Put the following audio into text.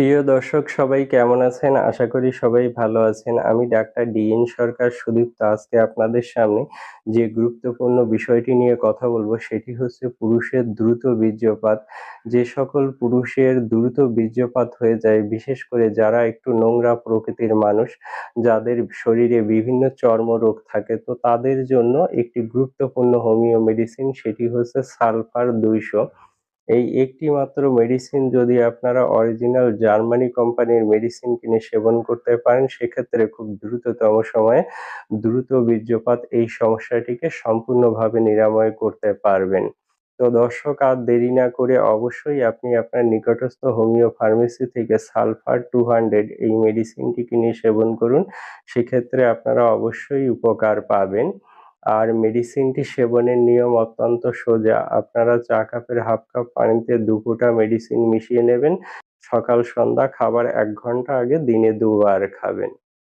প্রিয় দর্শক সবাই কেমন আছেন? আশা করি সবাই ভালো আছেন। আমি ডাক্তার ডিএন সরকার সুদীপ্ত আজকে আপনাদের সামনে যে গুরুত্বপূর্ণ বিষয়টি নিয়ে কথা বলব সেটি হচ্ছে পুরুষের দ্রুত বীর্যপাত। যে সকল পুরুষের দ্রুত বীর্যপাত হয়ে যায় বিশেষ করে যারা একটু নোংরা প্রকৃতির মানুষ, যাদের শরীরে বিভিন্ন চর্মরোগ থাকে তো তাদের জন্য একটি গুরুত্বপূর্ণ হোমিও মেডিসিন সেটি হচ্ছে সালফার ২০০ এই একটি মাত্র মেডিসিন যদি আপনারা অরিজিনাল জার্মানি কোম্পানির মেডিসিন কিনে সেবন করতে পারেন, সেক্ষেত্রে খুব দ্রুততম সময়ে দ্রুত বীর্যপাত এই সমস্যাটিকে সম্পূর্ণভাবে নিরাময় করতে পারবেন। তো দর্শক, আর দেরি না করে অবশ্যই আপনি আপনার নিকটস্থ হোমিও ফার্মেসি থেকে সালফার 200 এই মেডিসিনটি কিনে সেবন করুন। সেক্ষেত্রে আপনারা অবশ্যই উপকার পাবেন। আর মেডিসিনটি সেবনের নিয়ম অত্যন্ত সোজা। আপনারা চা কাপের হাফ কাপ পানিতে দু মেডিসিন মিশিয়ে নেবেন। সকাল, সন্ধ্যা, খাবার এক ঘণ্টা আগে দিনে দুবার খাবেন।